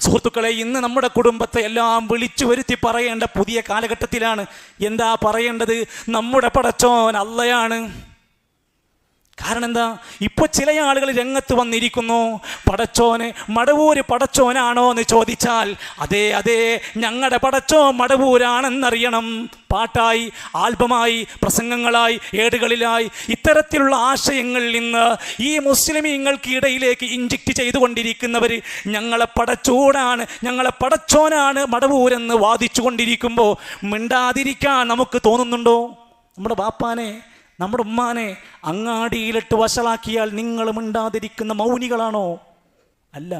സുഹൃത്തുക്കളെ ഇന്ന് നമ്മുടെ കുടുംബത്തെ എല്ലാം വിളിച്ചു വരുത്തി പറയേണ്ട പുതിയ കാലഘട്ടത്തിലാണ്. എന്താ പറയേണ്ടത്? നമ്മുടെ പടച്ചോൻ അല്ലയാണ് കാരണം എന്താ ഇപ്പൊ ചില ആളുകൾ രംഗത്ത് വന്നിരിക്കുന്നു. പടച്ചോന് മടവൂര് പടച്ചോനാണോ എന്ന് ചോദിച്ചാൽ അതെ അതെ ഞങ്ങളുടെ പടച്ചോ മടവൂരാണെന്നറിയണം. പാട്ടായി ആൽബമായി പ്രസംഗങ്ങളായി ഏടുകളിലായി ഇത്തരത്തിലുള്ള ആശയങ്ങളിൽ നിന്ന് ഈ മുസ്ലിമീങ്ങൾക്ക് ഇടയിലേക്ക് ഇഞ്ചക്ട് ചെയ്തുകൊണ്ടിരിക്കുന്നവർ ഞങ്ങളെ പടച്ചൂടാണ് ഞങ്ങളെ പടച്ചോനാണ് മടവൂരെന്ന് വാദിച്ചു കൊണ്ടിരിക്കുമ്പോൾ മിണ്ടാതിരിക്കാൻ നമുക്ക് തോന്നുന്നുണ്ടോ? നമ്മുടെ ബാപ്പാനെ നമ്മുടെ ഉമ്മാനെ അങ്ങാടിയിലിട്ട് വശലാക്കിയാൽ നിങ്ങൾ മിണ്ടാതിരിക്കുന്ന മൗനികളാണോ? അല്ല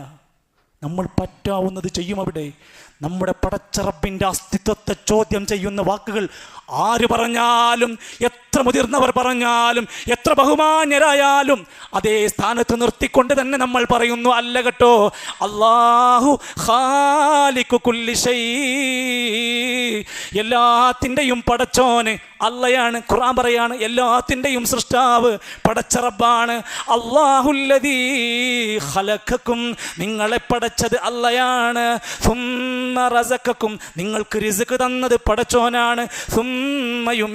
നമ്മൾ പറ്റാവുന്നത് ചെയ്യും അവിടെ. നമ്മുടെ പടച്ചറപ്പിന്റെ അസ്തിത്വത്തെ ചോദ്യം ചെയ്യുന്ന വാക്കുകൾ ആര് പറഞ്ഞാലും എത്ര മുതിർന്നവർ പറഞ്ഞാലും എത്ര ബഹുമാന്യരായാലും അതേ സ്ഥാനത്ത് നിർത്തിക്കൊണ്ട് തന്നെ നമ്മൾ പറയുന്നു അല്ല കേട്ടോ അള്ളാഹു എല്ലാത്തിന്റെയും പടച്ചോന് അല്ലയാണ് ഖുറാൻ പറയാണ് എല്ലാത്തിന്റെയും സൃഷ്ടാവ് പടച്ചറബാണ്. അള്ളാഹുല്ലതീ ഹലക്കും നിങ്ങളെ പടച്ചത് അല്ലയാണ് സുമ്മ റസക്കും നിങ്ങൾക്ക് റിസക്ക് തന്നത് പടച്ചോനാണ്. സുമ്മയുമീത്തുക്കും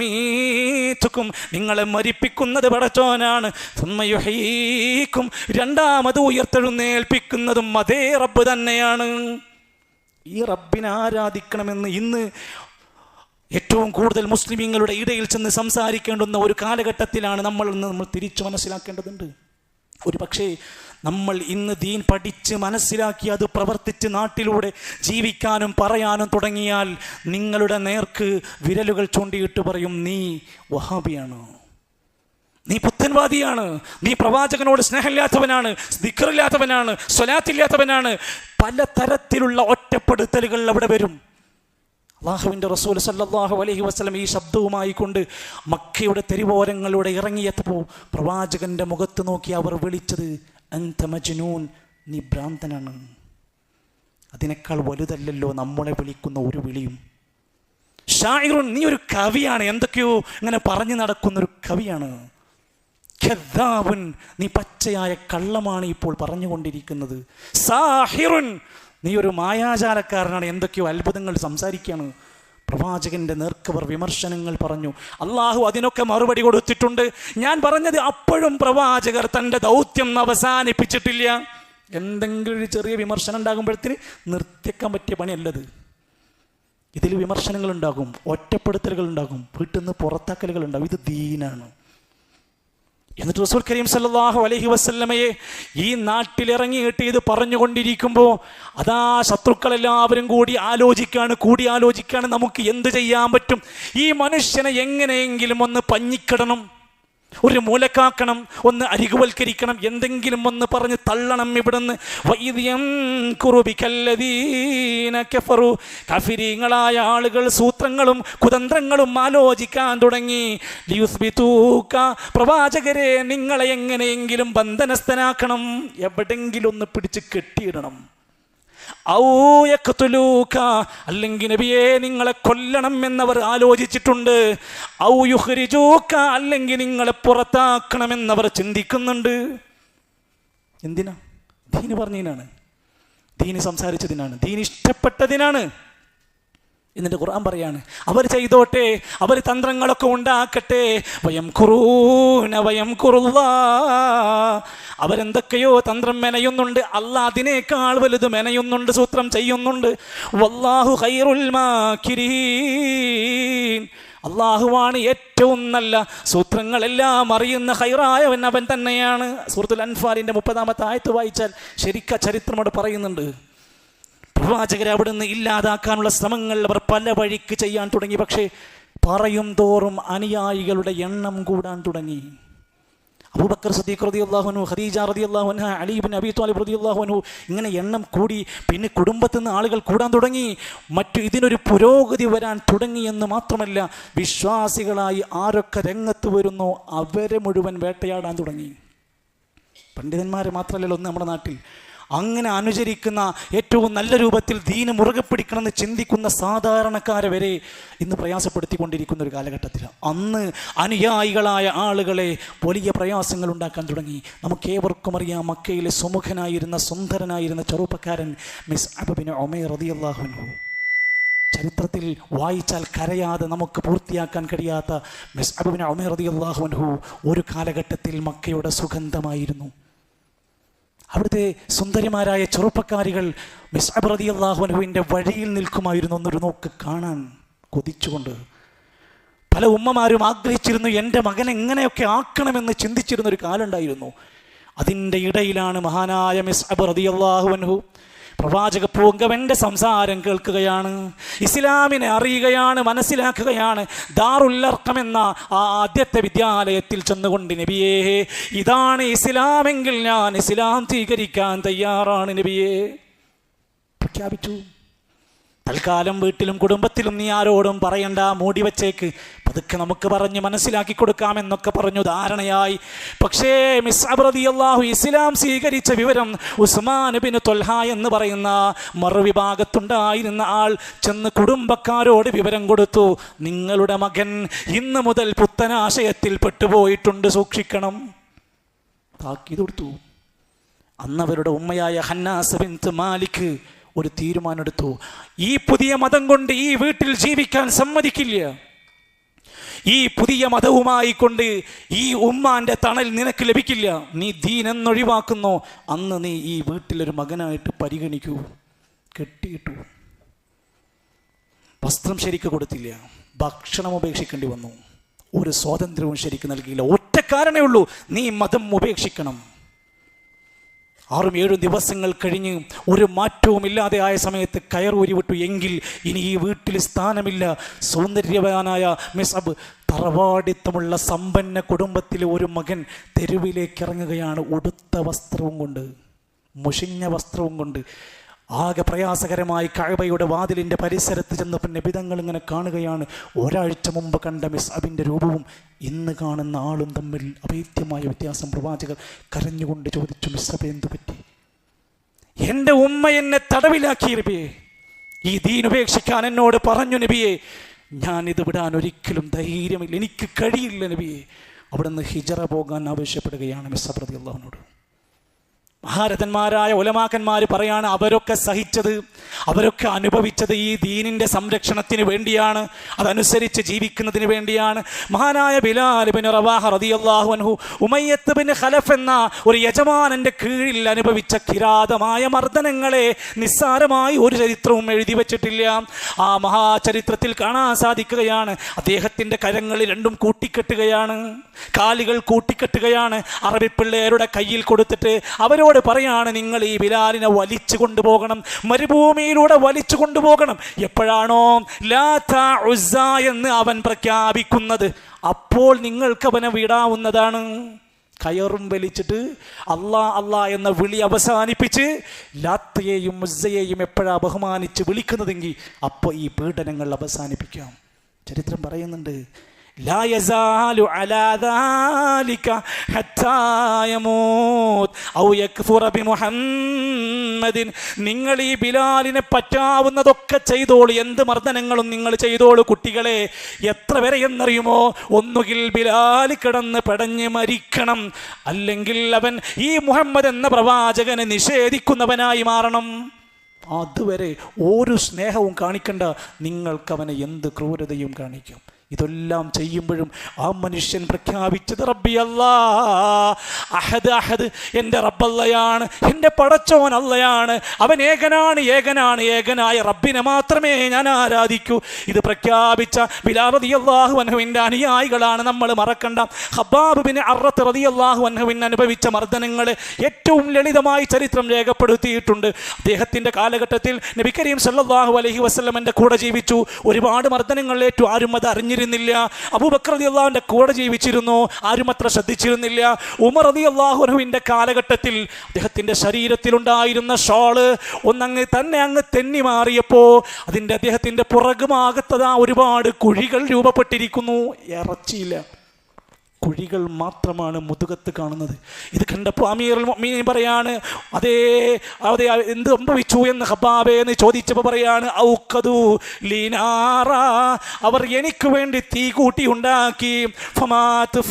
നിങ്ങളെ മരിപ്പിക്കുന്നത് പടച്ചോനാണ്. സുമ്മയുഹീക്കും രണ്ടാമത് ഉയർത്തെഴുന്നേൽപ്പിക്കുന്നതും അതേ റബ്ബ് തന്നെയാണ്. ഈ റബ്ബിനെ ആരാധിക്കണമെന്ന് ഇന്ന് ഏറ്റവും കൂടുതൽ മുസ്ലിമീങ്ങളുടെ ഇടയിൽ ചെന്ന് സംസാരിക്കേണ്ടുന്ന ഒരു കാലഘട്ടത്തിലാണ് നമ്മൾ നമ്മൾ തിരിച്ചു മനസ്സിലാക്കേണ്ടതുണ്ട്. ഒരു പക്ഷേ നമ്മൾ ഇന്ന് ദീൻ പഠിച്ച് മനസ്സിലാക്കി അത് പ്രവർത്തിച്ച് നാട്ടിലൂടെ ജീവിക്കാനും പറയാനും തുടങ്ങിയാൽ നിങ്ങളുടെ നേർക്ക് വിരലുകൾ ചൂണ്ടിയിട്ട് പറയും നീ വഹാബിയാണ്. നീ പുത്തൻവാദിയാണ്. നീ പ്രവാചകനോട് സ്നേഹമില്ലാത്തവനാണ് ദിഖറില്ലാത്തവനാണ് സ്വലാത്തില്ലാത്തവനാണ്. പല തരത്തിലുള്ള ഒറ്റപ്പെടുത്തലുകൾ അവിടെ വരും. അള്ളാഹുവിന്റെ റസൂൽ സല്ലാഹു അലഹി വസ്ലം ഈ ശബ്ദവുമായി കൊണ്ട് മക്കയുടെ തെരുവോരങ്ങളിലൂടെ ഇറങ്ങിയപ്പോൾ പ്രവാചകന്റെ മുഖത്ത് നോക്കി അവർ വിളിച്ചത് അന്ത മജ്നൂൻ നീ ഭ്രാന്തനാണ് അതിനേക്കാൾ വലുതല്ലല്ലോ നമ്മളെ വിളിക്കുന്ന ഒരു വിളിയും. ഷായിറുൻ നീ ഒരു കവിയാണ്. എന്തൊക്കെയോ ഇങ്ങനെ പറഞ്ഞു നടക്കുന്ന ഒരു കവിയാണ്. ഖദ്ദാബുൻ നീ പച്ചയായ കള്ളമാണ് ഇപ്പോൾ പറഞ്ഞുകൊണ്ടിരിക്കുന്നത്. സാഹിറുൻ നീ ഒരു മായാജാലക്കാരനാണ്. എന്തൊക്കെയോ അത്ഭുതങ്ങൾ സംസാരിക്കുകയാണ്. പ്രവാചകന്റെ നേർക്കവർ വിമർശനങ്ങൾ പറഞ്ഞു. അള്ളാഹു അതിനൊക്കെ മറുപടി കൊടുത്തിട്ടുണ്ട്. ഞാൻ പറഞ്ഞത് അപ്പോഴും പ്രവാചകർ തന്റെ ദൗത്യം അവസാനിപ്പിച്ചിട്ടില്ല. എന്തെങ്കിലും ഒരു ചെറിയ വിമർശനം ഉണ്ടാകുമ്പോഴത്തേന് നിർത്തിക്കാൻ പറ്റിയ പണിയല്ലത്. ഇതിൽ വിമർശനങ്ങൾ ഉണ്ടാകും ഒറ്റപ്പെടുത്തലുകൾ ഉണ്ടാകും വീട്ടിൽ നിന്ന് പുറത്താക്കലുകൾ ഉണ്ടാകും. ഇത് ദീനാണ്. എന്നിട്ട് റസൂൽ കരീം സല്ലാഹു അലഹി വസ്ല്ലമയെ ഈ നാട്ടിലിറങ്ങിയിട്ട് ഇത് പറഞ്ഞുകൊണ്ടിരിക്കുമ്പോൾ അതാ ശത്രുക്കളെല്ലാവരും കൂടി ആലോചിക്കാണ് കൂടി ആലോചിക്കാണ് നമുക്ക് എന്ത് ചെയ്യാൻ പറ്റും? ഈ മനുഷ്യനെ എങ്ങനെയെങ്കിലും ഒന്ന് പഞ്ഞിക്കിടണം. ഒരു മൂലക്കാക്കണം ഒന്ന് അരികുവൽക്കരിക്കണം എന്തെങ്കിലും ഒന്ന് പറഞ്ഞ് തള്ളണം ഇവിടുന്ന്. വൈദ്യം കുറുബിക്കല്ലതീന കഫിരീങ്ങളായ ആളുകൾ സൂത്രങ്ങളും കുതന്ത്രങ്ങളും ആലോചിക്കാൻ തുടങ്ങി. പ്രവാചകരെ നിങ്ങളെ എങ്ങനെയെങ്കിലും ബന്ധനസ്ഥനാക്കണം. എവിടെങ്കിലും ഒന്ന് പിടിച്ച് കെട്ടിയിടണം. അല്ലെങ്കിൽ നബിയെ നിങ്ങളെ കൊല്ലണം എന്നവർ ആലോചിച്ചിട്ടുണ്ട്. അല്ലെങ്കിൽ നിങ്ങളെ പുറത്താക്കണമെന്നവർ ചിന്തിക്കുന്നുണ്ട്. എന്തിനാ? ദീന് പറഞ്ഞതിനാണ്. ദീന് സംസാരിച്ചതിനാണ്. ദീന് ഇഷ്ടപ്പെട്ടതിനാണ്. എന്നിട്ട് ഖുർആൻ പറയാണ് അവർ ചെയ്തോട്ടെ അവർ തന്ത്രങ്ങളൊക്കെ ഉണ്ടാക്കട്ടെ. വയം കുറൂന വയം കുറുള്ള അവരെന്തൊക്കെയോ തന്ത്രം മെനയുന്നുണ്ട്. അല്ല അതിനേക്കാൾ വലുത് മെനയുന്നുണ്ട് സൂത്രം ചെയ്യുന്നുണ്ട്. വല്ലാഹു ഖൈറുൽ അള്ളാഹുവാണ് ഏറ്റവും നല്ല സൂത്രങ്ങളെല്ലാം അറിയുന്ന ഹൈറായവൻ അവൻ തന്നെയാണ്. സൂറത്തുൽ അൻഫാലിന്റെ മുപ്പതാമത്തെ ആയത്ത് വായിച്ചാൽ ശരിക്ക ചരിത്രമോട് പറയുന്നുണ്ട്. പ്രവാചകരെ അവിടുന്ന് ഇല്ലാതാക്കാനുള്ള ശ്രമങ്ങൾ അവർ പല വഴിക്ക് ചെയ്യാൻ തുടങ്ങി. പക്ഷേ പറയും തോറും അനുയായികളുടെ എണ്ണം കൂടാൻ തുടങ്ങി. അബൂബക്കർ സദീഖ് റതി അള്ളാഹുനു ഖദീജ റതി അള്ളാഹുന അലീബിൻ അബി താലിബ് റതി അള്ളാഹുനു ഇങ്ങനെ എണ്ണം കൂടി പിന്നെ കുടുംബത്തിൽ നിന്ന് ആളുകൾ കൂടാൻ തുടങ്ങി. മറ്റു ഇതിനൊരു പുരോഗതി വരാൻ തുടങ്ങി എന്ന് മാത്രമല്ല വിശ്വാസികളായി ആരൊക്കെ രംഗത്ത് വരുന്നോ അവരെ മുഴുവൻ വേട്ടയാടാൻ തുടങ്ങി. പണ്ഡിതന്മാരെ മാത്രമല്ലല്ലോ ഒന്ന് നമ്മുടെ നാട്ടിൽ. അങ്ങനെ അനുചരിക്കുന്ന ഏറ്റവും നല്ല രൂപത്തിൽ ദീന് മുറുകെ പിടിക്കണമെന്ന് ചിന്തിക്കുന്ന സാധാരണക്കാരെ വരെ ഇന്ന് പ്രയാസപ്പെടുത്തിക്കൊണ്ടിരിക്കുന്ന ഒരു കാലഘട്ടത്തിൽ അന്ന് അനുയായികളായ ആളുകളെ വലിയ പ്രയാസങ്ങൾ ഉണ്ടാക്കാൻ തുടങ്ങി. നമുക്ക് ഏവർക്കും അറിയാം മക്കയിലെ സുമുഖനായിരുന്ന സുന്ദരനായിരുന്ന ചെറുപ്പക്കാരൻ മിസ് അബബിന് ഒമേർ റതിയല്ലാഹുനു ചരിത്രത്തിൽ വായിച്ചാൽ കരയാതെ നമുക്ക് പൂർത്തിയാക്കാൻ കഴിയാത്ത മിസ് അബുബിൻ ഒമേർ റതിയല്ലാഹുൻഹു ഒരു കാലഘട്ടത്തിൽ മക്കയുടെ സുഗന്ധമായിരുന്നു. അവിടുത്തെ സുന്ദരിമാരായ ചെറുപ്പക്കാരികൾ മിസ് അബ്രതി അള്ളാഹുനുവിന്റെ വഴിയിൽ നിൽക്കുമായിരുന്നു എന്നൊരു നോക്ക് കാണാൻ കൊതിച്ചുകൊണ്ട്. പല ഉമ്മമാരും ആഗ്രഹിച്ചിരുന്നു എന്റെ മകൻ എങ്ങനെയൊക്കെ ആക്കണമെന്ന് ചിന്തിച്ചിരുന്നൊരു കാലുണ്ടായിരുന്നു അതിന്റെ ഇടയിലാണ് മഹാനായ മിസ് അബ്രതി അള്ളാഹുവൻഹു പ്രവാചക പൂങ്കവന്റെ സംസാരം കേൾക്കുകയാണ്. ഇസ്ലാമിനെ അറിയുകയാണ് മനസ്സിലാക്കുകയാണ്. ദാറുല്ലർക്കം എന്ന ആ ആദ്യത്തെ വിദ്യാലയത്തിൽ ചെന്നുകൊണ്ട് നബിയേ ഇതാണ് ഇസ്ലാമെങ്കിൽ ഞാൻ ഇസ്ലാം സ്വീകരിക്കാൻ തയ്യാറാണ് നബിയേ. പ്രഖ്യാപിച്ചു. തൽക്കാലം വീട്ടിലും കുടുംബത്തിലും നീ ആരോടും പറയണ്ട. മൂടി വച്ചേക്ക്. പതുക്കെ നമുക്ക് പറഞ്ഞ് മനസ്സിലാക്കി കൊടുക്കാമെന്നൊക്കെ പറഞ്ഞു ധാരണയായി. പക്ഷേ മിസ് അള്ളാഹു ഇസ്ലാം സ്വീകരിച്ച വിവരം ഉസ്മാൻ ബിൻ തൊൽഹ എന്ന് പറയുന്ന മറുവിഭാഗത്തുണ്ടായിരുന്ന ആൾ ചെന്ന് കുടുംബക്കാരോട് വിവരം കൊടുത്തു. നിങ്ങളുടെ മകൻ ഇന്ന് മുതൽ പുത്തനാശയത്തിൽ പെട്ടുപോയിട്ടുണ്ട്. സൂക്ഷിക്കണം. താക്കീത് കൊടുത്തു. അന്നവരുടെ ഉമ്മയായ ഹന്നാസ് ബിൻ മാലിക് ഒരു തീരുമാനമെടുത്തു. ഈ പുതിയ മതം കൊണ്ട് ഈ വീട്ടിൽ ജീവിക്കാൻ സമ്മതിക്കില്ല. ഈ പുതിയ മതവുമായി കൊണ്ട് ഈ ഉമ്മാന്റെ തണൽ നിനക്ക് ലഭിക്കില്ല. നീ ദീനെന്നൊഴിവാക്കുന്നു. അന്ന് നീ ഈ വീട്ടിലൊരു മകനായിട്ട് പരിഗണിക്കൂ. കെട്ടിയിട്ടു. വസ്ത്രം ശരിക്ക് കൊടുത്തില്ല. ഭക്ഷണം ഉപേക്ഷിക്കേണ്ടി വന്നു. ഒരു സ്വാതന്ത്ര്യവും ശരിക്ക് നൽകിയില്ല. ഒറ്റ കാരണമേ ഉള്ളൂ. നീ മതം ഉപേക്ഷിക്കണം. ആറും ഏഴും ദിവസങ്ങൾ കഴിഞ്ഞ് ഒരു മാറ്റവും ഇല്ലാതെ ആയ സമയത്ത് കയറൂരി വിട്ടു എങ്കിൽ ഇനി ഈ വീട്ടിൽ സ്ഥാനമില്ല. സൗന്ദര്യവാനായ മിസബ് തറവാടിത്തമുള്ള സമ്പന്ന കുടുംബത്തിലെ ഒരു മകൻ തെരുവിലേക്ക് ഇറങ്ങുകയാണ് ഉടുത്ത വസ്ത്രവും കൊണ്ട് മുഷിഞ്ഞ വസ്ത്രവും കൊണ്ട് ആകെ പ്രയാസകരമായി കഴബയുടെ വാതിലിന്റെ പരിസരത്ത് ചെന്നപ്പോൾ നബിതങ്ങൾ ഇങ്ങനെ കാണുകയാണ്. ഒരാഴ്ച മുമ്പ് കണ്ട മിസ് അബിന്റെ രൂപവും ഇന്ന് കാണുന്ന ആളും തമ്മിൽ അഭേദ്യമായ വ്യത്യാസം. പ്രവാചകർ കരഞ്ഞുകൊണ്ട് ചോദിച്ചു മിസ് അബ എന്തു പറ്റി? എന്റെ ഉമ്മ എന്നെ തടവിലാക്കി നബിയെ. ഈ ദീൻ ഉപേക്ഷിക്കാൻ എന്നോട് പറഞ്ഞു നബിയെ ഞാൻ ഇത് വിടാൻ ഒരിക്കലും ധൈര്യമില്ല. എനിക്ക് കഴിയില്ല നബിയെ. അവിടുന്ന് ഹിജറ പോകാൻ ആവശ്യപ്പെടുകയാണ് മിസ് അബ്രതി അള്ളാഹുനോട് മഹാരഥന്മാരായ ഒലമാക്കന്മാർ പറയാണ് അവരൊക്കെ സഹിച്ചത് അവരൊക്കെ അനുഭവിച്ചത് ഈ ദീനിന്റെ സംരക്ഷണത്തിന് വേണ്ടിയാണ് അതനുസരിച്ച് ജീവിക്കുന്നതിന് വേണ്ടിയാണ്. മഹാനായ ബിലാൽ ബിൻ റവാഹ റളിയല്ലാഹു അൻഹു ഉമയ്യത്ത് ബിൻ ഖലഫ് എന്ന ഒരു യജമാനന്റെ കീഴിൽ അനുഭവിച്ച കിരാതമായ മർദ്ദനങ്ങളെ നിസ്സാരമായി ഒരു ചരിത്രവും എഴുതി വച്ചിട്ടില്ല. ആ മഹാചരിത്രത്തിൽ കാണാൻ സാധിക്കുകയാണ്. അദ്ദേഹത്തിന്റെ കരങ്ങൾ രണ്ടും കൂട്ടിക്കെട്ടുകയാണ്. കാലുകൾ കൂട്ടിക്കെട്ടുകയാണ്. അറബിപ്പിള്ളേരുടെ കയ്യിൽ കൊടുത്തിട്ട് അവരോട് പറയാണ് നിങ്ങൾ ഈ ബിലാലിനെ വലിച്ചു കൊണ്ടുപോകണം മരുഭൂമിയിലൂടെ വലിച്ചു കൊണ്ടുപോകണം. എപ്പോഴാണോ എന്ന് അവൻ പ്രഖ്യാപിക്കുന്നത് അപ്പോൾ നിങ്ങൾക്ക് അവനെ വിടാവുന്നതാണ്. കയറും വലിച്ചിട്ട് അല്ലാ അല്ലാ എന്ന വിളി അവസാനിപ്പിച്ച് ലാത്തയെയും മുസ്സയെയും എപ്പോഴാ ബഹുമാനിച്ച് വിളിക്കുന്നതെങ്കിൽ അപ്പോൾ ഈ പീഡനങ്ങൾ അവസാനിപ്പിക്കാം. ചരിത്രം പറയുന്നുണ്ട് لا يزال على ذلك حتى يموت أو يكفر بمحمد നിങ്ങൾ ഈ ബിലാലിനെ പറ്റാവുന്നതൊക്കെ ചെയ്തോളൂ എന്ത് മർദ്ദനങ്ങളും നിങ്ങൾ ചെയ്തോളൂ കുട്ടികളെ എത്ര വരെ എന്നറിയുമോ ഒന്നുകിൽ ബിലാൽ കിടന്ന് പടഞ്ഞ് മരിക്കണം അല്ലെങ്കിൽ അവൻ ഈ മുഹമ്മദ് എന്ന പ്രവാചകനെ നിഷേധിക്കുന്നവനായി മാറണം അതുവരെ ഒരു സ്നേഹവും കാണിക്കണ്ട നിങ്ങൾക്ക് അവനെ എന്ത് ക്രൂരതയും കാണിക്കും ഇതെല്ലാം ചെയ്യുമ്പോഴും ആ മനുഷ്യൻ പ്രഖ്യാപിച്ചത് റബ്ബി അല്ലാ അഹദ് അഹദ് എന്റെ റബ്ബല്ലയാണ് എന്റെ പടച്ചോൻ അല്ലയാണ് അവൻ ഏകനാണ് ഏകനാണ് ഏകനായ റബ്ബിനെ മാത്രമേ ഞാൻ ആരാധിക്കൂ. ഇത് പ്രഖ്യാപിച്ച ബിലാറതി അള്ളാഹു അൻഹുവിന്റെ അനുയായികളാണ് നമ്മൾ മറക്കണ്ട. ഹബാബ് ബിൻ അറത്ത് റതി അള്ളാഹു അനുഭവിച്ച മർദ്ദനങ്ങൾ ഏറ്റവും ലളിതമായി ചരിത്രം രേഖപ്പെടുത്തിയിട്ടുണ്ട്. അദ്ദേഹത്തിന്റെ കാലഘട്ടത്തിൽ നബി കരീം സല്ലല്ലാഹു അലൈഹി വസ്ലമന്റെ കൂടെ ജീവിച്ചു. ഒരുപാട് മർദ്ദനങ്ങൾ ആരും അത് അറിഞ്ഞിരുന്നില്ല അബൂബക്കർ അലി അള്ളാഹുവിന്റെ കൂടെ ജീവിച്ചിരുന്നു. ആരും അത്ര ശ്രദ്ധിച്ചിരുന്നില്ല. ഉമർ അലി അള്ളാഹുനുവിന്റെ കാലഘട്ടത്തിൽ അദ്ദേഹത്തിന്റെ ശരീരത്തിലുണ്ടായിരുന്ന ഷോൾ ഒന്നങ്ങ് തന്നെ അങ്ങ് തെന്നി മാറിയപ്പോൾ അതിന്റെ അദ്ദേഹത്തിന്റെ പുറകുമാകത്തതാ ഒരുപാട് കുഴികൾ രൂപപ്പെട്ടിരിക്കുന്നു. ഇറച്ചിയില്ല കുഴികൾ മാത്രമാണ് മുതുകത്ത് കാണുന്നത്. ഇത് കണ്ടപ്പോൾ അമീർ മീൻ പറയാണ് അതേ അതെ എന്ത് സംഭവിച്ചു എന്ന് ഹബാബെ എന്ന് ചോദിച്ചപ്പോൾ പറയാണ് ഔക്കതു ലീനാറ അവർ എനിക്ക് വേണ്ടി തീ കൂട്ടി ഉണ്ടാക്കി. ഫമാത്ത്.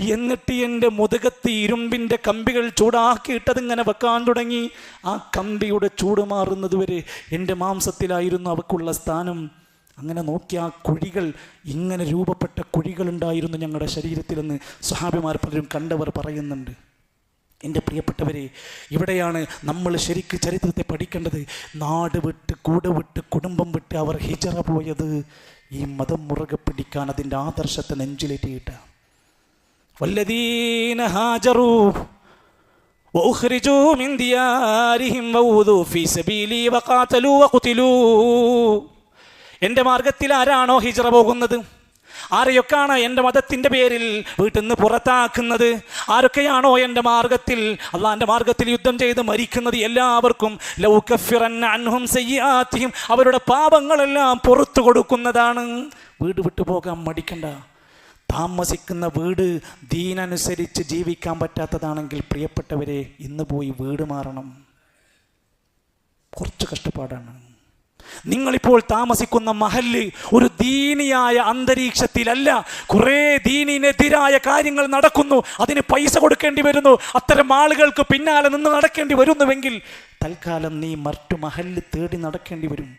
എന്നിട്ട് എന്റെ മുതുകത്ത് ഇരുമ്പിന്റെ കമ്പികൾ ചൂടാക്കിയിട്ടത് ഇങ്ങനെ വെക്കാൻ തുടങ്ങി. ആ കമ്പിയുടെ ചൂട് മാറുന്നത് വരെ എന്റെ മാംസത്തിലായിരുന്നു അവക്കുള്ള സ്ഥാനം. അങ്ങനെ നോക്കി ആ കുഴികൾ ഇങ്ങനെ രൂപപ്പെട്ട കുഴികളുണ്ടായിരുന്നു ഞങ്ങളുടെ ശരീരത്തിലെന്ന് സ്വഹാബിമാർ പലരും കണ്ടവർ പറയുന്നുണ്ട് എൻ്റെ പ്രിയപ്പെട്ടവരെ ഇവിടെയാണ് നമ്മൾ ശരിക്ക് ചരിത്രത്തെ പഠിക്കേണ്ടത് നാട് വിട്ട് കൂടെ വിട്ട് കുടുംബം വിട്ട് അവർ ഹിജറ പോയത് ഈ മതം മുറുകെ പിടിക്കാൻ അതിൻ്റെ ആദർശത്തെ നെഞ്ചിലേറ്റിയിട്ട് വല്ലദീന ഹാജറൂ وأخرجوا من ديارهم وأوذوا في سبيلي وقاتلوا وقتلوا എന്റെ മാർഗത്തിൽ ആരാണോ ഹിജറ പോകുന്നത്? ആരെയൊക്കെയാണ് എന്റെ മതത്തിന്റെ പേരിൽ വീട്ടിൽ നിന്ന് പുറത്താക്കുന്നത്? ആരൊക്കെയാണോ എന്റെ മാർഗത്തിൽ അള്ളാന്റെ മാർഗത്തിൽ യുദ്ധം ചെയ്ത് മരിക്കുന്നത്? എല്ലാവർക്കും അൻഹും സയ്യാത്തിയും അവരുടെ പാപങ്ങളെല്ലാം പുറത്തു കൊടുക്കുന്നതാണ്. വീട് വിട്ടു പോകാൻ മടിക്കണ്ട. താമസിക്കുന്ന വീട് ദീനനുസരിച്ച് ജീവിക്കാൻ പറ്റാത്തതാണെങ്കിൽ പ്രിയപ്പെട്ടവരെ ഇന്ന് പോയി വീട് മാറണം. കുറച്ച് കഷ്ടപ്പാടാണ്. നിങ്ങളിപ്പോൾ താമസിക്കുന്ന മഹല്ല് ഒരു ദീനിയായ അന്തരീക്ഷത്തിലല്ല. കുറേ ദീനിനെതിരായ കാര്യങ്ങൾ നടക്കുന്നു. അതിന് പൈസ കൊടുക്കേണ്ടി വരുന്നു. അത്തരം ആളുകൾക്ക് പിന്നാലെ നിന്ന് നടക്കേണ്ടി വരുന്നുവെങ്കിൽ തൽക്കാലം നീ മറ്റു മഹല്ല് തേടി നടക്കേണ്ടി വരും.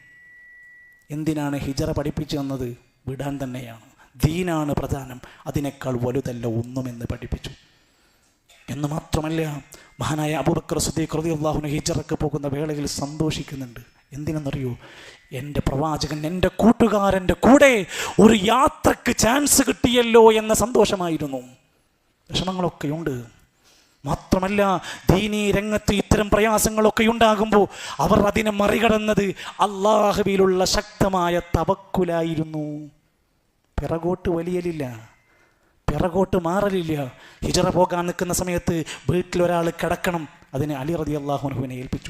എന്തിനാണ് ഹിജറ പഠിപ്പിച്ചു തന്നത്? വിടാൻ തന്നെയാണ്. ദീനാണ് പ്രധാനം. അതിനേക്കാൾ വലുതല്ല ഒന്നുമെന്ന് പഠിപ്പിച്ചു. എന്ന് മാത്രമല്ല മഹാനായ അബൂബക്കർ സുദ്ദീഖ് റളിയല്ലാഹുവിന് ഹിജറക്ക് പോകുന്ന വേളയിൽ സന്തോഷിക്കുന്നുണ്ട്. എന്തിനെന്നറിയോ? എന്റെ പ്രവാചകൻ എന്റെ കൂട്ടുകാരന്റെ കൂടെ ഒരു യാത്രയ്ക്ക് ചാൻസ് കിട്ടിയല്ലോ എന്ന സന്തോഷമായിരുന്നു. വിഷമങ്ങളൊക്കെ ഉണ്ട് മാത്രമല്ല ദീനീ രംഗത്ത് ഇത്തരം പ്രയാസങ്ങളൊക്കെ ഉണ്ടാകുമ്പോൾ അവർ അതിനെ മറികടന്നത് അള്ളാഹുവിലുള്ള ശക്തമായ തവക്കുലായിരുന്നു. പിറകോട്ട് വലിയലില്ല. പിറകോട്ട് മാറലില്ല. ഹിജറ പോകാൻ നിൽക്കുന്ന സമയത്ത് വീട്ടിലൊരാൾ കിടക്കണം. അതിനെ അലി റതി അള്ളാഹുനുവിനെ ഏൽപ്പിച്ചു.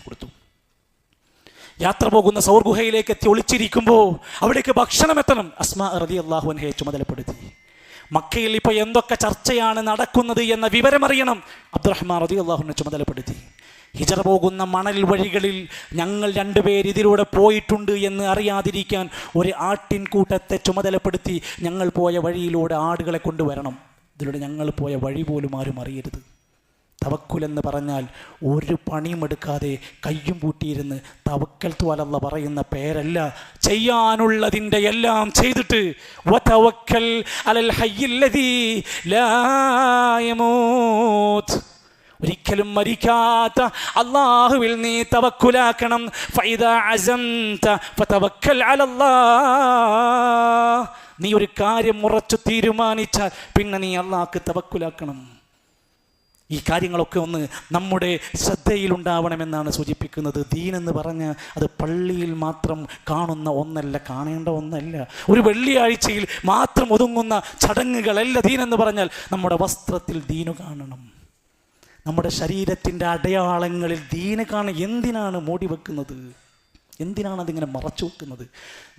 യാത്ര പോകുന്ന സൗർഗുഹയിലേക്ക് എത്തി ഒളിച്ചിരിക്കുമ്പോൾ അവിടേക്ക് ഭക്ഷണം എത്തണം. അസ്മാ റതി അള്ളാഹുവിനെ ചുമതലപ്പെടുത്തി. മക്കയിൽ ഇപ്പോൾ എന്തൊക്കെ ചർച്ചയാണ് നടക്കുന്നത് എന്ന വിവരമറിയണം. അബ്ദുറഹ്മാൻ റതി അള്ളാഹുവിനെ ചുമതലപ്പെടുത്തി. ഹിജറ പോകുന്ന മണൽ വഴികളിൽ ഞങ്ങൾ രണ്ടുപേർ ഇതിലൂടെ പോയിട്ടുണ്ട് എന്ന് അറിയാതിരിക്കാൻ ഒരു ആട്ടിൻകൂട്ടത്തെ ചുമതലപ്പെടുത്തി ഞങ്ങൾ പോയ വഴിയിലൂടെ ആടുകളെ കൊണ്ടുവരണം. ഇതിലൂടെ ഞങ്ങൾ പോയ വഴി പോലും ആരും അറിയരുത്. തവക്കുൽ എന്ന് പറഞ്ഞാൽ ഒരു പണിയും എടുക്കാതെ കയ്യും പൂട്ടിയിരുന്ന് തവക്കൽ ത്വാലല്ല പറയുന്ന പേരല്ല. ചെയ്യാനുള്ളതിന്റെ എല്ലാം ചെയ്തിട്ട് വതവക്കൽ അലൽ ഒരിക്കലും മരിക്കാത്ത അള്ളാഹുവിൽ നീ തവക്കുലാക്കണം. നീ ഒരു കാര്യം ഉറച്ചു തീരുമാനിച്ചാൽ പിന്നെ നീ അള്ളാഹ്ക്ക് തവക്കുലാക്കണം. ഈ കാര്യങ്ങളൊക്കെ ഒന്ന് നമ്മുടെ ശ്രദ്ധയിലുണ്ടാവണമെന്നാണ് സൂചിപ്പിക്കുന്നത്. ദീൻ എന്ന് പറഞ്ഞ് അത് പള്ളിയിൽ മാത്രം കാണുന്ന ഒന്നല്ല കാണേണ്ട ഒന്നല്ല. ഒരു വെള്ളിയാഴ്ചയിൽ മാത്രം ഒതുങ്ങുന്ന ചടങ്ങുകളല്ല ദീൻ എന്ന് പറഞ്ഞാൽ നമ്മുടെ വസ്ത്രത്തിൽ ദീനു കാണണം. നമ്മുടെ ശരീരത്തിന്റെ അടയാളങ്ങളിൽ ദീന കാണാൻ എന്തിനാണ് മൂടി വെക്കുന്നത്? എന്തിനാണ് അതിങ്ങനെ മറച്ചു വെക്കുന്നത്?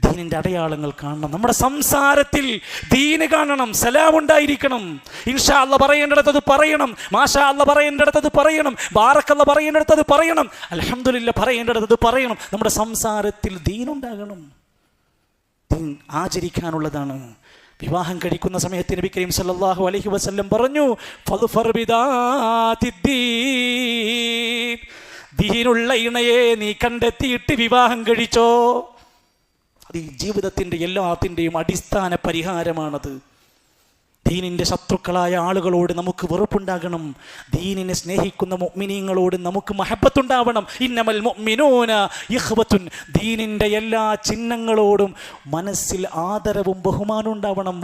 ദീനിന്റെ അടയാളങ്ങൾ കാണണം. നമ്മുടെ സംസാരത്തിൽ ദീന് കാണണം സലാമുണ്ടായിരിക്കണം ഇൻഷാ അല്ല പറയേണ്ടടുത്തത് പറയണം. മാഷാ അല്ല പറയേണ്ടടുത്തത് പറയണം. ബാറക്കല്ല പറയേണ്ടടുത്തത് പറയണം. അലഹമില്ല പറയേണ്ടടുത്തത് പറയണം. നമ്മുടെ സംസാരത്തിൽ ദീനുണ്ടാകണം. ദീൻ ആചരിക്കാനുള്ളതാണ്. വിവാഹം കഴിക്കുന്ന സമയത്ത് നബി കരീം സല്ലല്ലാഹു അലൈഹി വസല്ലം പറഞ്ഞു. ദീനുള്ള ഇണയെ നീ കണ്ടെത്തിയിട്ട് വിവാഹം കഴിച്ചോ? അത് ഈ ജീവിതത്തിന്റെ എല്ലാത്തിന്റെയും അടിസ്ഥാന പരിഹാരമാണത്. ദീനിന്റെ ശത്രുക്കളായ ആളുകളോട് നമുക്ക് വെറുപ്പുണ്ടാകണം. ദീനിനെ സ്നേഹിക്കുന്ന മുഅ്മിനീങ്ങളോട് നമുക്ക് മഹബത്തുണ്ടാവണം. ഇന്നമൽ മുഅ്മിനൂന ഇഖ്വത്തുൻ. ദീനിന്റെ എല്ലാ ചിഹ്നങ്ങളോടും മനസ്സിൽ ആദരവും ബഹുമാനവും ഉണ്ടാവണം.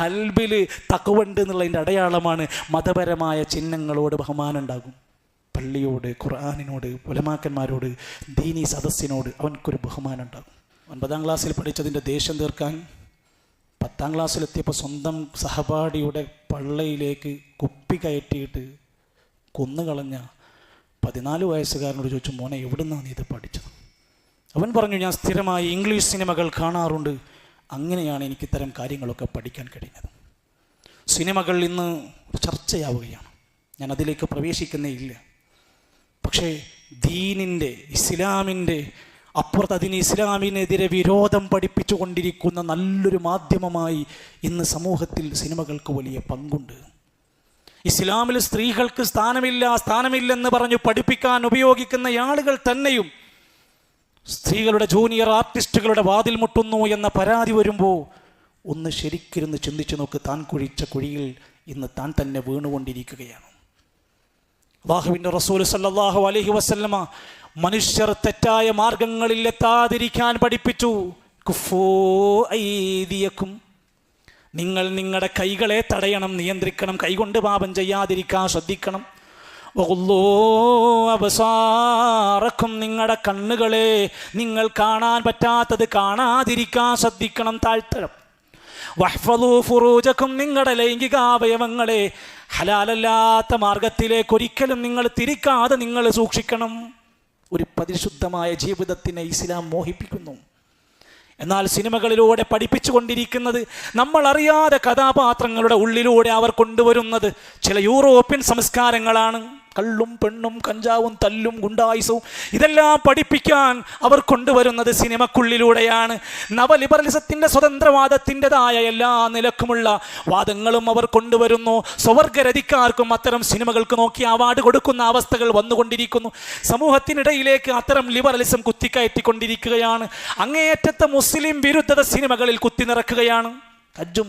കൽബിൽ തക്കവുണ്ട് എന്നുള്ളതിന്റെ അടയാളമാണ് മതപരമായ ചിഹ്നങ്ങളോട് ബഹുമാനം ഉണ്ടാകും പള്ളിയോട് ഖുർആാനിനോട് പുലമാക്കന്മാരോട് ദീനി സദസ്സിനോട് അവനക്കൊരു ബഹുമാനം ഉണ്ടാകും ഒൻപതാം ക്ലാസ്സിൽ പഠിച്ചതിന്റെ ദേഷ്യം തീർക്കാൻ പത്താം ക്ലാസ്സിലെത്തിയപ്പോൾ സ്വന്തം സഹപാഠിയുടെ പള്ളയിലേക്ക് കുപ്പി കയറ്റിയിട്ട് കൊന്നുകളഞ്ഞ പതിനാല് വയസ്സുകാരനോട് ചോദിച്ചു മോനെ എവിടുന്നാണ് നീ ഇത് പഠിച്ചത്? അവൻ പറഞ്ഞു ഞാൻ സ്ഥിരമായി ഇംഗ്ലീഷ് സിനിമകൾ കാണാറുണ്ട്. അങ്ങനെയാണ് എനിക്ക് ഇത്തരം കാര്യങ്ങളൊക്കെ പഠിക്കാൻ കഴിഞ്ഞത്. സിനിമകൾ ഇന്ന് ചർച്ചയാവുകയാണ്. ഞാൻ അതിലേക്ക് പ്രവേശിക്കുന്നേ ഇല്ല. പക്ഷേ ദീനിന്റെ ഇസ്ലാമിന്റെ അപ്പുറത്ത് അതിന് ഇസ്ലാമിനെതിരെ വിരോധം പഠിപ്പിച്ചു കൊണ്ടിരിക്കുന്ന നല്ലൊരു മാധ്യമമായി ഇന്ന് സമൂഹത്തിൽ സിനിമകൾക്ക് വലിയ പങ്കുണ്ട്. ഇസ്ലാമിൽ സ്ത്രീകൾക്ക് സ്ഥാനമില്ല സ്ഥാനമില്ലെന്ന് പറഞ്ഞു പഠിപ്പിക്കാൻ ഉപയോഗിക്കുന്ന ആളുകൾ തന്നെയും സ്ത്രീകളുടെ ജൂനിയർ ആർട്ടിസ്റ്റുകളുടെ വാതിൽ മുട്ടുന്നു എന്ന പരാതി വരുമ്പോൾ ഒന്ന് ശരിക്കിരുന്ന് ചിന്തിച്ചു നോക്ക് താൻ കുഴിച്ച കുഴിയിൽ ഇന്ന് താൻ തന്നെ വീണുകൊണ്ടിരിക്കുകയാണ്. അള്ളാഹുവിന്റെ റസൂൽ സല്ലാഹു അലഹി വസല്ലമ മനുഷ്യർ തെറ്റായ മാർഗങ്ങളിൽ എത്താതിരിക്കാൻ പഠിപ്പിച്ചു. കുഫൂ ഐദിയക്കും. നിങ്ങൾ നിങ്ങളുടെ കൈകളെ തടയണം നിയന്ത്രിക്കണം കൈകൊണ്ട് പാപം ചെയ്യാതിരിക്കാൻ ശ്രദ്ധിക്കണം. വഗുള്ളൂ അബസാറക്കും നിങ്ങളുടെ കണ്ണുകളെ നിങ്ങൾ കാണാൻ പറ്റാത്തത് കാണാതിരിക്കാൻ ശ്രദ്ധിക്കണം താഴ്ത്തണം വഹ്ഫലൂ ഫുറൂജക്കും നിങ്ങളുടെ ലൈംഗികാവയവങ്ങളെ ഹലാലല്ലാത്ത മാർഗത്തിലേക്ക് ഒരിക്കലും നിങ്ങൾ തിരിക്കാതെ നിങ്ങൾ സൂക്ഷിക്കണം. ഒരു പരിശുദ്ധമായ ജീവിതത്തിനെ ഇസ്ലാം മോഹിപ്പിക്കുന്നു. എന്നാൽ സിനിമകളിലൂടെ പഠിപ്പിച്ചുകൊണ്ടിരിക്കുന്നത് നമ്മൾ അറിയാതെ കഥാപാത്രങ്ങളുടെ ഉള്ളിലൂടെ അവർ കൊണ്ടുവരുന്നത് ചില യൂറോപ്യൻ സംസ്കാരങ്ങളാണ്. കള്ളും പെണ്ണും കഞ്ചാവും തല്ലും ഗുണ്ടായുസവും ഇതെല്ലാം പഠിപ്പിക്കാൻ അവർ കൊണ്ടുവരുന്നത് സിനിമക്കുള്ളിലൂടെയാണ്. നവലിബറലിസത്തിന്റെ സ്വതന്ത്രവാദത്തിന്റെതായ എല്ലാ നിലക്കുമുള്ള വാദങ്ങളും അവർ കൊണ്ടുവരുന്നു. സ്വവർഗരതിക്കാർക്കും അത്തരം സിനിമകൾക്ക് നോക്കി അവാർഡ് കൊടുക്കുന്ന അവസ്ഥകൾ വന്നുകൊണ്ടിരിക്കുന്നു. സമൂഹത്തിനിടയിലേക്ക് അത്തരം ലിബറലിസം കുത്തിക്കയറ്റിക്കൊണ്ടിരിക്കുകയാണ്. അങ്ങേയറ്റത്തെ മുസ്ലിം വിരുദ്ധത സിനിമകളിൽ കുത്തി കജ്ജും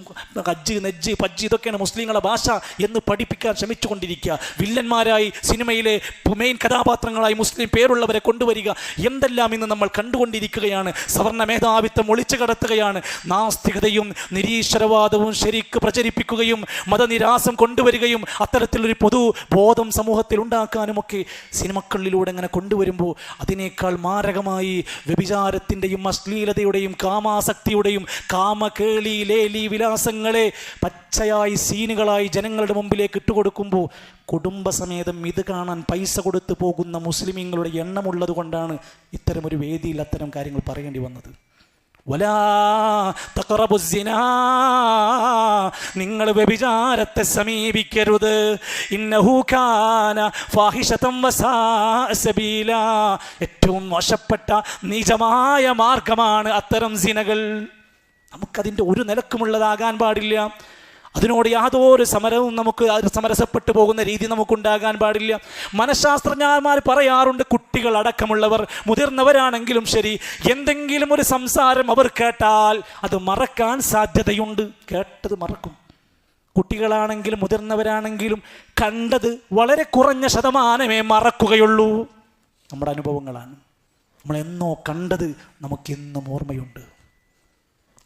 കജ്ജ് നെജ്ജ് പജ്ജ് ഇതൊക്കെയാണ് മുസ്ലിങ്ങളുടെ ഭാഷ എന്ന് പഠിപ്പിക്കാൻ ശ്രമിച്ചുകൊണ്ടിരിക്കുക. വില്ലന്മാരായി സിനിമയിലെ മെയിൻ കഥാപാത്രങ്ങളായി മുസ്ലിം പേരുള്ളവരെ കൊണ്ടുവരിക എന്തെല്ലാം ഇന്ന് നമ്മൾ കണ്ടുകൊണ്ടിരിക്കുകയാണ്. സവർണ മേധാവിത്വം ഒളിച്ചു കടത്തുകയാണ്. നാസ്തികതയും നിരീശ്വരവാദവും ശരിക്ക് പ്രചരിപ്പിക്കുകയും മതനിരാസം കൊണ്ടുവരികയും അത്തരത്തിലൊരു പൊതു ബോധം സമൂഹത്തിൽ ഉണ്ടാക്കാനുമൊക്കെ സിനിമകളിലൂടെ അങ്ങനെ കൊണ്ടുവരുമ്പോൾ അതിനേക്കാൾ മാരകമായി വ്യഭിചാരത്തിന്റെയും അശ്ലീലതയുടെയും കാമാസക്തിയുടെയും കാമകേളി ലേലി വിലാസങ്ങളെ പച്ചയായി സീനുകളായി ജനങ്ങളുടെ മുമ്പിലേക്ക് ഇട്ടുകൊടുക്കുമ്പോൾ കുടുംബസമേതം ഇത് കാണാൻ പൈസ കൊടുത്തു പോകുന്ന മുസ്ലിമീങ്ങളുടെ എണ്ണമുള്ളത് കൊണ്ടാണ് ഇത്തരമൊരു വേദിയിൽ അത്തരം കാര്യങ്ങൾ പറയേണ്ടി വന്നത്. നിങ്ങൾ വ്യഭിചാരത്തെ സമീപിക്കരുത്. ഏറ്റവും മോശപ്പെട്ട നീചമായ മാർഗമാണ് അത്തരം സിനകൾ. നമുക്കതിന്റെ ഒരു നിലക്കുമുള്ളതാകാൻ പാടില്ല. അതിനോട് യാതൊരു സമരവും നമുക്ക് സമരസപ്പെട്ടു പോകുന്ന രീതി നമുക്കുണ്ടാകാൻ പാടില്ല. മനഃശാസ്ത്രജ്ഞന്മാർ പറയാറുണ്ട് കുട്ടികൾ അടക്കമുള്ളവർ മുതിർന്നവരാണെങ്കിലും ശരി എന്തെങ്കിലും ഒരു സംസാരം അവർ കേട്ടാൽ അത് മറക്കാൻ സാധ്യതയുണ്ട്. കേട്ടത് മറക്കും. കുട്ടികളാണെങ്കിലും മുതിർന്നവരാണെങ്കിലും കണ്ടത് വളരെ കുറഞ്ഞ ശതമാനമേ മറക്കുകയുള്ളൂ. നമ്മുടെ അനുഭവങ്ങളാണ്. നമ്മളെന്നോ കണ്ടത് നമുക്കെന്നും ഓർമ്മയുണ്ട്.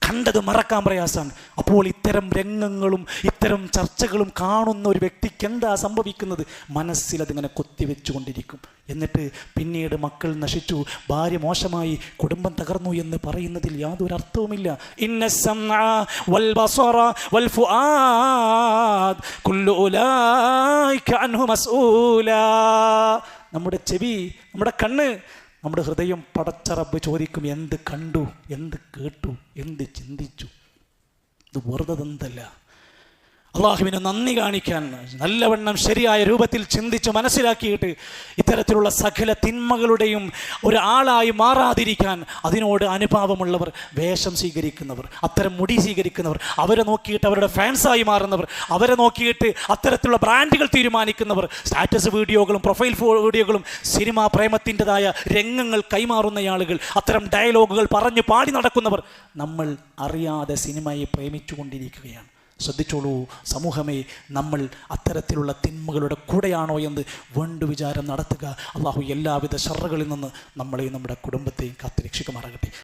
കണ്ടത് മറക്കാൻ പ്രയാസമാണ്. അപ്പോൾ ഇത്തരം രംഗങ്ങളും ഇത്തരം ചർച്ചകളും കാണുന്ന ഒരു വ്യക്തിക്ക് എന്താ സംഭവിക്കുന്നത്? മനസ്സിൽ അതിങ്ങനെ കൊത്തിവെച്ചുകൊണ്ടിരിക്കും എന്നിട്ട് പിന്നീട് മക്കൾ നശിച്ചു. ഭാര്യ മോശമായി കുടുംബം തകർന്നു എന്ന് പറയുന്നതിൽ യാതൊരു അർത്ഥവുമില്ല. നമ്മുടെ ചെവി നമ്മുടെ കണ്ണ് നമ്മുടെ ഹൃദയം പടച്ചറബ് ചോദിക്കും എന്ത് കണ്ടു? എന്ത് കേട്ടു? എന്ത് ചിന്തിച്ചു? ഇത് വെറുതെ എന്തല്ല അള്ളാഹുവിന് നന്ദി കാണിക്കാൻ നല്ലവണ്ണം ശരിയായ രൂപത്തിൽ ചിന്തിച്ച് മനസ്സിലാക്കിയിട്ട് ഇത്തരത്തിലുള്ള സകല തിന്മകളുടെയും ഒരാളായി മാറാതിരിക്കാൻ അതിനോട് അനുഭാവമുള്ളവർ വേഷം സ്വീകരിക്കുന്നവർ അത്തരം മുടി സ്വീകരിക്കുന്നവർ അവരെ നോക്കിയിട്ട് അവരുടെ ഫാൻസായി മാറുന്നവർ അവരെ നോക്കിയിട്ട് അത്തരത്തിലുള്ള ബ്രാൻഡുകൾ തീരുമാനിക്കുന്നവർ സ്റ്റാറ്റസ് വീഡിയോകളും പ്രൊഫൈൽ വീഡിയോകളും സിനിമാ പ്രേമത്തിന്റെതായ രംഗങ്ങൾ കൈമാറുന്ന ആളുകൾ അത്തരം ഡയലോഗുകൾ പറഞ്ഞു പാടി നടക്കുന്നവർ നമ്മൾ അറിയാതെ സിനിമയെ പ്രേമിച്ചു കൊണ്ടിരിക്കുകയാണ് ശ്രദ്ധിച്ചോളൂ. സമൂഹമേ നമ്മൾ അത്തരത്തിലുള്ള തിന്മകളുടെ കൂടെയാണോ എന്ന് വേണ്ടു വിചാരം നടത്തുക. അള്ളാഹു എല്ലാവിധ ഷറുകളിൽ നിന്ന് നമ്മളെയും നമ്മുടെ കുടുംബത്തെയും കാത്തുരക്ഷിക്കുമാറാകട്ടെ.